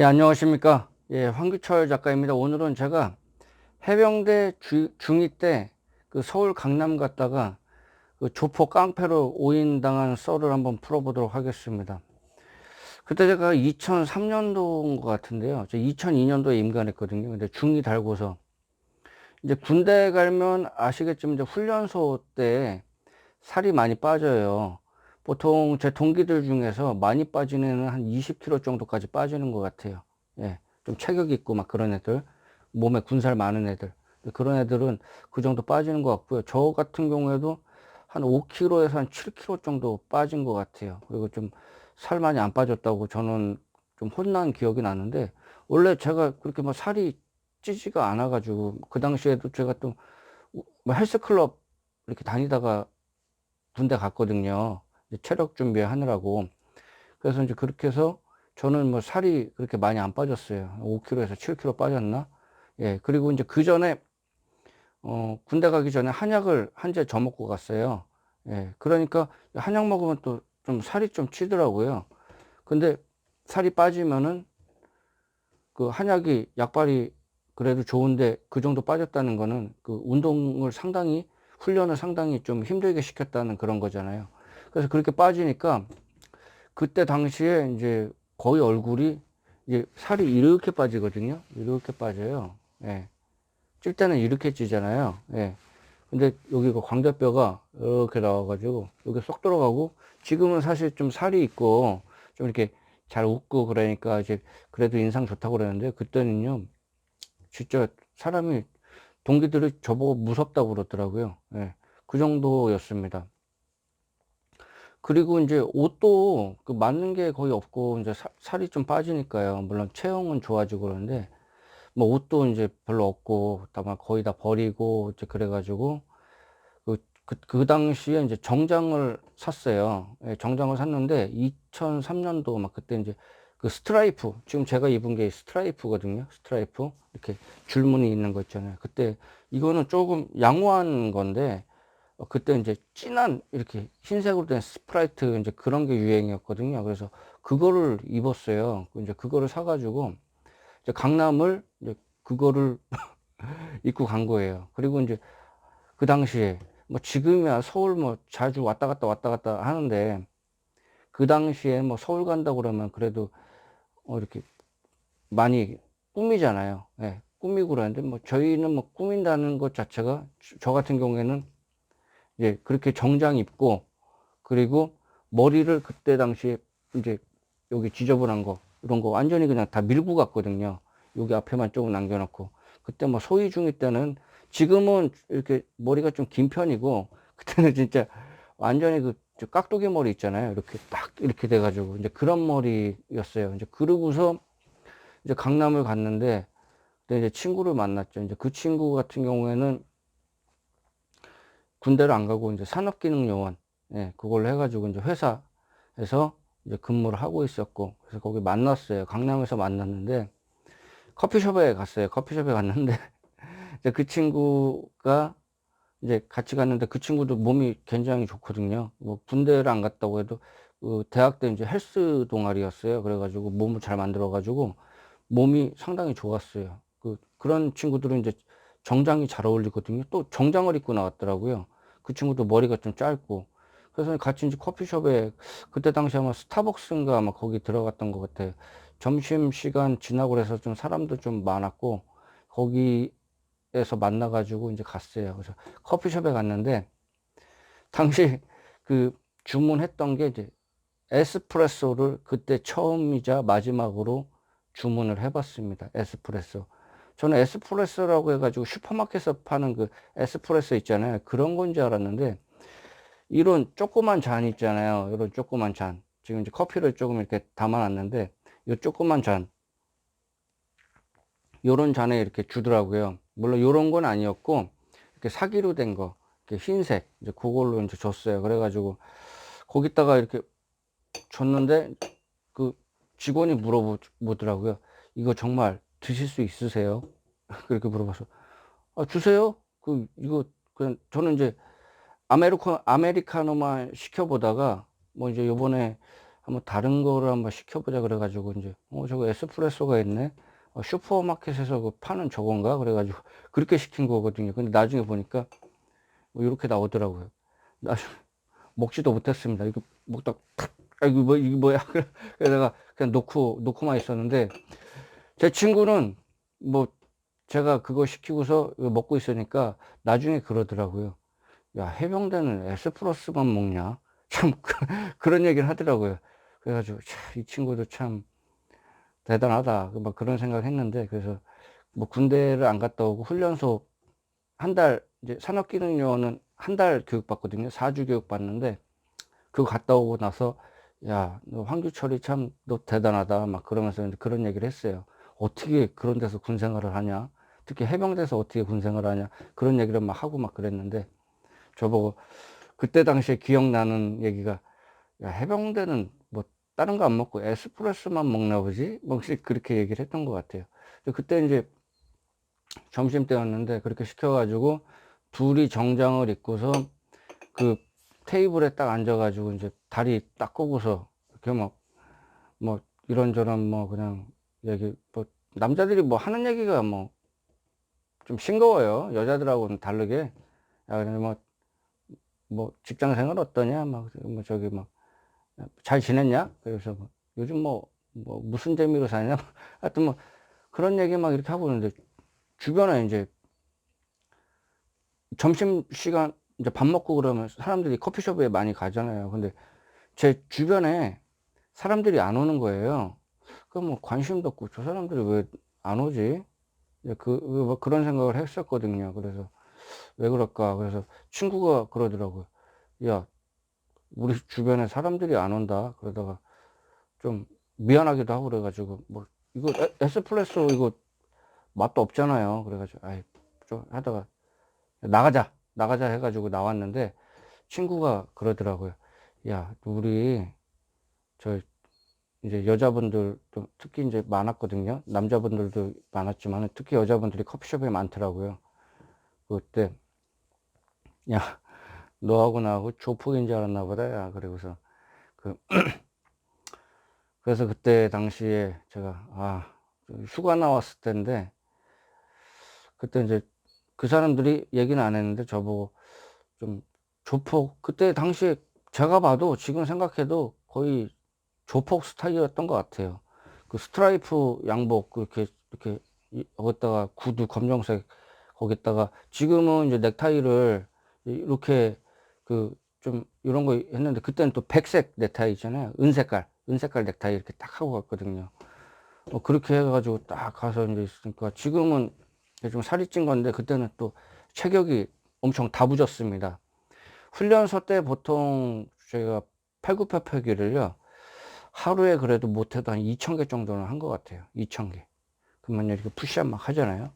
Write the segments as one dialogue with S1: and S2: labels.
S1: 예, 안녕하십니까. 예, 황규철 작가입니다. 오늘은 제가 해병대 주, 중2 때그 서울 강남 갔다가 그 조폭 깡패로 오인당한 썰을 한번 풀어보도록 하겠습니다. 그때 제가 2003년도인 것 같은데요. 저 2002년도에 임관했거든요. 근데 중2 달고서 이제 군대 가면 아시겠지만 이제 훈련소 때 살이 많이 빠져요. 보통 제 동기들 중에서 많이 빠진 애는 한 20kg 정도까지 빠지는 것 같아요. 예, 좀 체격 있고 막 그런 애들, 몸에 군살 많은 애들. 그런 애들은 그 정도 빠지는 것 같고요. 저 같은 경우에도 한 5kg에서 한 7kg 정도 빠진 것 같아요. 그리고 좀 살 많이 안 빠졌다고 저는 좀 혼난 기억이 나는데, 원래 제가 그렇게 뭐 살이 찌지가 않아가지고, 그 당시에도 제가 또 뭐 헬스클럽 이렇게 다니다가 군대 갔거든요. 체력 준비하느라고. 그래서 이제 그렇게 해서 저는 뭐 살이 그렇게 많이 안 빠졌어요. 5kg에서 7kg 빠졌나? 예, 그리고 이제 그 전에, 어, 군대 가기 전에 한약을 한재 저먹고 갔어요. 예, 그러니까 한약 먹으면 또 좀 살이 좀 찌더라고요. 근데 살이 빠지면은 그 한약이 약발이 그래도 좋은데 그 정도 빠졌다는 거는 그 운동을 상당히, 훈련을 상당히 좀 힘들게 시켰다는 그런 거잖아요. 그래서 그렇게 빠지니까 그때 당시에 이제 거의 얼굴이 이제 살이 이렇게 빠지거든요. 이렇게 빠져요. 예. 찔 때는 이렇게 찌잖아요. 예. 근데 여기 그 광대뼈가 이렇게 나와가지고 여기 쏙 들어가고 지금은 사실 좀 살이 있고 좀 이렇게 잘 웃고 그러니까 이제 그래도 인상 좋다고 그러는데 그때는요 진짜 사람이 동기들이 저보고 무섭다고 그러더라고요. 예. 그 정도였습니다. 그리고 이제 옷도 그 맞는 게 거의 없고 이제 사- 살이 좀 빠지니까요. 물론 체형은 좋아지고 그러는데 뭐 옷도 이제 별로 없고 다만 거의 다 버리고 이제 그래가지고 그, 그, 그 당시에 이제 정장을 샀어요. 예, 정장을 샀는데 2003년도 막 그때 이제 그 스트라이프 지금 제가 입은 게 스트라이프거든요. 스트라이프 이렇게 줄무늬 있는 거 있잖아요. 그때 이거는 조금 양호한 건데 어, 그때 이제 진한 이렇게 흰색으로 된 스프라이트 이제 그런 게 유행이었거든요. 그래서 그거를 입었어요. 이제 그거를 사가지고 이제 강남을 이제 그거를 입고 간 거예요. 그리고 이제 그 당시에 뭐 지금이야 서울 뭐 자주 왔다 갔다 왔다 갔다 하는데 그 당시에 뭐 서울 간다 그러면 그래도 어 이렇게 많이 꾸미잖아요. 예, 꾸미고 그러는데 뭐 저희는 뭐 꾸민다는 것 자체가 저- 저 같은 경우에는 이제 그렇게 정장 입고 그리고 머리를 그때 당시에 이제 여기 지저분한 거 이런 거 완전히 그냥 다 밀고 갔거든요. 여기 앞에만 조금 남겨놓고 그때 뭐 소위 중이 때는 지금은 이렇게 머리가 좀 긴 편이고 그때는 진짜 완전히 그저 깍두기 머리 있잖아요. 이렇게 딱 이렇게 돼가지고 이제 그런 머리였어요. 이제 그러고서 이제 강남을 갔는데 이제 친구를 만났죠. 이제 그 친구 같은 경우에는 군대를 안 가고 이제 산업기능요원 예, 그걸로 해가지고 이제 회사에서 이제 근무를 하고 있었고 그래서 거기 만났어요. 강남에서 만났는데 커피숍에 갔어요. 커피숍에 갔는데 이제 그 친구가 이제 같이 갔는데 그 친구도 몸이 굉장히 좋거든요. 뭐 군대를 안 갔다고 해도 그 대학 때 이제 헬스 동아리였어요. 그래가지고 몸을 잘 만들어 가지고 몸이 상당히 좋았어요. 그 그런 친구들은 이제 정장이 잘 어울리거든요. 또 정장을 입고 나왔더라고요. 그 친구도 머리가 좀 짧고. 그래서 같이 이제 커피숍에 그때 당시 아마 스타벅스인가 아마 거기 들어갔던 것 같아요. 점심 시간 지나고 그래서 좀 사람도 좀 많았고 거기에서 만나가지고 이제 갔어요. 그래서 커피숍에 갔는데 당시 그 주문했던 게 이제 에스프레소를 그때 처음이자 마지막으로 주문을 해봤습니다. 에스프레소. 저는 에스프레소라고 해가지고 슈퍼마켓에서 파는 그 에스프레소 있잖아요. 그런 건 줄 알았는데, 이런 조그만 잔 있잖아요. 이런 조그만 잔. 지금 이제 커피를 조금 이렇게 담아놨는데, 이 조그만 잔. 요런 잔에 이렇게 주더라고요. 물론 요런 건 아니었고, 이렇게 사기로 된 거. 이렇게 흰색. 이제 그걸로 이제 줬어요. 그래가지고, 거기다가 이렇게 줬는데, 그 직원이 물어보더라고요. 이거 정말 드실 수 있으세요? 그렇게 물어봐서. 아, 주세요. 그 이거 그냥 저는 이제 아메리카 아메리카노만 시켜보다가 뭐 이제 요번에 한번 다른 거를 한번 시켜보자 그래가지고 이제 어 저거 에스프레소가 있네? 어, 슈퍼마켓에서 그 파는 저건가? 그래가지고 그렇게 시킨 거거든요. 근데 나중에 보니까 뭐 이렇게 나오더라고요. 나중에 먹지도 못했습니다. 이거 먹다 탁 아, 이거 뭐 이거 뭐야? 그래서 내가 그냥 놓고 놓고만 있었는데 제 친구는 뭐 제가 그거 시키고서 먹고 있으니까 나중에 그러더라고요 야 해병대는 에스프레소만 먹냐? 참 그, 그런 얘기를 하더라고요. 그래가지고 참, 이 친구도 참 대단하다. 막 그런 생각을 했는데 그래서 뭐 군대를 안 갔다 오고 훈련소 한 달 이제 산업기능요원은 한 달 교육 받거든요. 4주 교육 받는데 그거 갔다 오고 나서 야 너 황규철이 참 너 대단하다. 막 그러면서 그런 얘기를 했어요 어떻게 그런 데서 군 생활을 하냐? 특히 해병대에서 어떻게 군 생활을 하냐? 그런 얘기를 막 하고 막 그랬는데 저보고 그때 당시에 기억나는 얘기가 야 해병대는 뭐 다른 거 안 먹고 에스프레소만 먹나 보지? 뭐 혹시 그렇게 얘기를 했던 것 같아요. 그때 이제 점심 때였는데 그렇게 시켜가지고 둘이 정장을 입고서 그 테이블에 딱 앉아가지고 이제 다리 딱 꼬고서 이렇게 막 뭐 이런저런 뭐 그냥 얘기 뭐 남자들이 뭐 하는 얘기가 뭐 좀 싱거워요. 여자들하고는 다르게. 야 그냥 뭐뭐 직장 생활 어떠냐? 막 뭐 저기 막 잘 지냈냐? 그래서 뭐 요즘 뭐 뭐 무슨 재미로 사냐? 하여튼 뭐 그런 얘기 막 이렇게 하고 있는데 주변에 이제 점심 시간 이제 밥 먹고 그러면 사람들이 커피숍에 많이 가잖아요. 근데 제 주변에 사람들이 안 오는 거예요. 그럼 뭐 관심도 없고 저 사람들이 왜 안 오지? 이제 그, 뭐 그런 생각을 했었거든요. 그래서 왜 그럴까? 그래서 친구가 그러더라고요. 야, 우리 주변에 사람들이 안 온다. 그러다가 좀 미안하기도 하고 그래가지고 뭐 이거 에- 에스프레소 이거 맛도 없잖아요. 그래가지고 아이 좀 하다가 나가자 나가자 해가지고 나왔는데 친구가 그러더라고요. 야 우리 저 이제 여자분들도 특히 이제 많았거든요. 남자분들도 많았지만 특히 여자분들이 커피숍에 많더라고요. 그때 야 너하고 나하고 조폭인 줄 알았나 보다 야 그리고서 그 그래서 그때 당시에 제가 아 휴가 나왔을 때인데 그때 이제 그 사람들이 얘기는 안 했는데 저보고 좀 조폭 그때 당시에 제가 봐도 지금 생각해도 거의 조폭 스타일이었던 것 같아요. 그 스트라이프 양복 이렇게 이- 거기다가 구두 검정색 거기다가 지금은 이제 넥타이를 이렇게 그 좀 이런 거 했는데 그때는 또 백색 넥타이 있잖아요. 은색깔 은색깔 넥타이 이렇게 딱 하고 갔거든요. 어, 그렇게 해가지고 딱 가서 이제 있으니까 지금은 좀 살이 찐 건데 그때는 또 체격이 엄청 다부졌습니다. 훈련소 때 보통 저희가 팔굽혀펴기를요 하루에 그래도 못해도 한 2,000개 정도는 한 것 같아요. 2,000개. 그러면 이렇게 푸시업 막 하잖아요.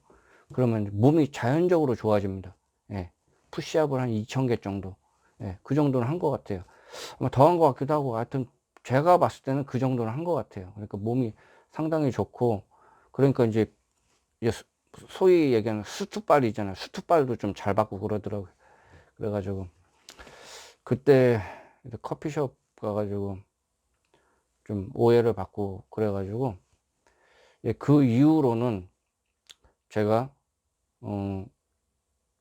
S1: 그러면 몸이 자연적으로 좋아집니다. 예. 푸시업을 한 2,000개 정도. 예. 그 정도는 한 것 같아요. 아마 더 한 것 같기도 하고 하여튼 제가 봤을 때는 그 정도는 한 것 같아요. 그러니까 몸이 상당히 좋고 그러니까 이제 소위 얘기하는 수투발이잖아요. 수투발도 좀 잘 받고 그러더라고요. 그래가지고 그때 커피숍 가가지고 좀 오해를 받고 그래가지고 예, 그 이후로는 제가 어,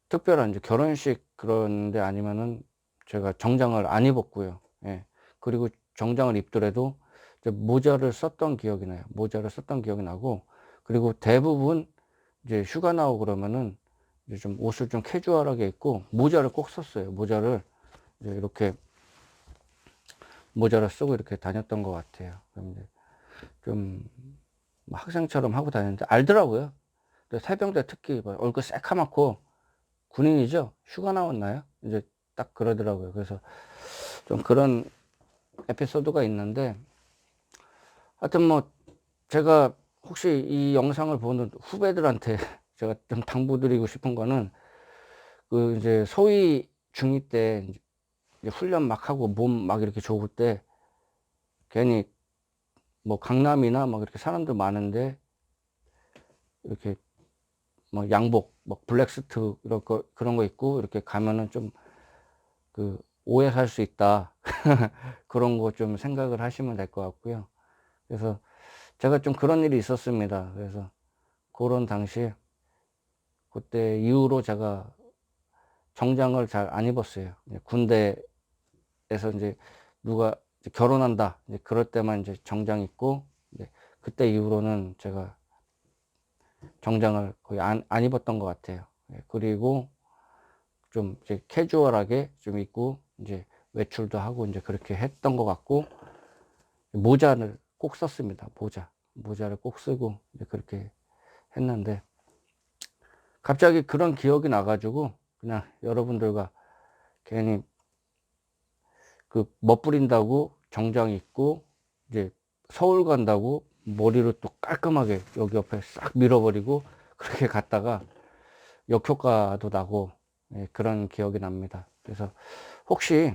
S1: 특별한 이제 결혼식 그런데 아니면은 제가 정장을 안 입었고요. 예. 그리고 정장을 입더라도 이제 모자를 썼던 기억이 나요. 모자를 썼던 기억이 나고 그리고 대부분 이제 휴가 나오고 그러면은 이제 좀 옷을 좀 캐주얼하게 입고 모자를 꼭 썼어요. 모자를 이제 이렇게 모자를 쓰고 이렇게 다녔던 것 같아요. 그럼 이제 좀뭐 학생처럼 하고 다녔는데 알더라고요. 새병대 특히 뭐 얼굴 새카맣고 군인이죠. 휴가 나왔나요? 이제 딱 그러더라고요. 그래서 좀 그런 에피소드가 있는데 하여튼 뭐 제가 혹시 이 영상을 보는 후배들한테 제가 좀 당부드리고 싶은 거는 그 이제 소위 중2 때 훈련 막 하고 몸 막 이렇게 좋을 때 괜히 뭐 강남이나 막 이렇게 사람들 많은데 이렇게 뭐 양복 뭐 블랙스트 이런 거 그런 거 입고 이렇게 가면은 좀 그 오해 살 수 있다. 그런 거 좀 생각을 하시면 될 것 같고요. 그래서 제가 좀 그런 일이 있었습니다. 그래서 그런 당시에 그때 이후로 제가 정장을 잘 안 입었어요. 군대 에서 이제 누가 이제 결혼한다. 이제 그럴 때만 이제 정장 입고 이제 그때 이후로는 제가 정장을 거의 안, 안 입었던 것 같아요. 예, 그리고 좀 이제 캐주얼하게 좀 입고 이제 외출도 하고 이제 그렇게 했던 것 같고 모자를 꼭 썼습니다. 모자. 모자를 꼭 쓰고 이제 그렇게 했는데 갑자기 그런 기억이 나가지고 그냥 여러분들과 괜히 그 멋부린다고 정장 입고 이제 서울 간다고 머리를 또 깔끔하게 여기 옆에 싹 밀어버리고 그렇게 갔다가 역효과도 나고 예, 그런 기억이 납니다. 그래서 혹시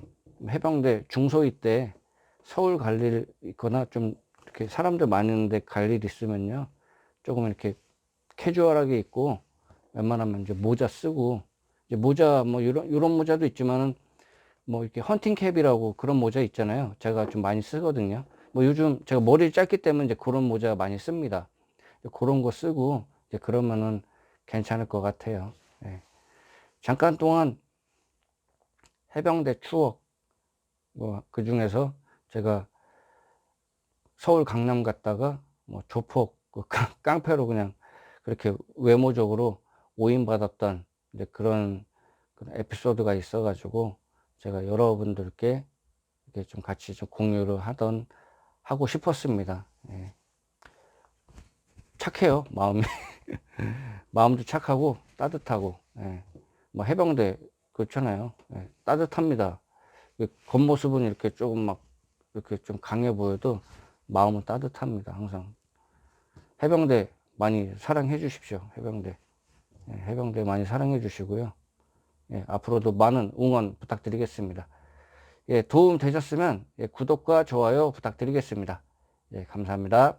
S1: 해병대 중소위 때 서울 갈 일 있거나 좀 이렇게 사람들 많은데 갈 일 있으면요. 조금 이렇게 캐주얼하게 입고 웬만하면 이제 모자 쓰고 이제 모자 뭐 이런 이런 모자도 있지만은 뭐 이렇게 헌팅 캡이라고 그런 모자 있잖아요. 제가 좀 많이 쓰거든요. 뭐 요즘 제가 머리 짧기 때문에 이제 그런 모자 많이 씁니다. 그런 거 쓰고 이제 그러면은 괜찮을 것 같아요. 예. 잠깐 동안 해병대 추억 뭐 그 중에서 제가 서울 강남 갔다가 뭐 조폭 그 깡- 깡패로 그냥 그렇게 외모적으로 오인받았던 그런, 그런 에피소드가 있어가지고 제가 여러분들께 이렇게 좀 같이 좀 공유를 하던 하고 싶었습니다. 예. 착해요 마음이 마음도 착하고 따뜻하고 예. 뭐 해병대 그렇잖아요. 예. 따뜻합니다. 그 겉모습은 이렇게 조금 막 이렇게 좀 강해 보여도 마음은 따뜻합니다. 항상 해병대 많이 사랑해 주십시오. 해병대 예, 해병대 많이 사랑해 주시고요. 예, 앞으로도 많은 응원 부탁드리겠습니다. 예, 도움 되셨으면 예, 구독과 좋아요 부탁드리겠습니다. 예, 감사합니다.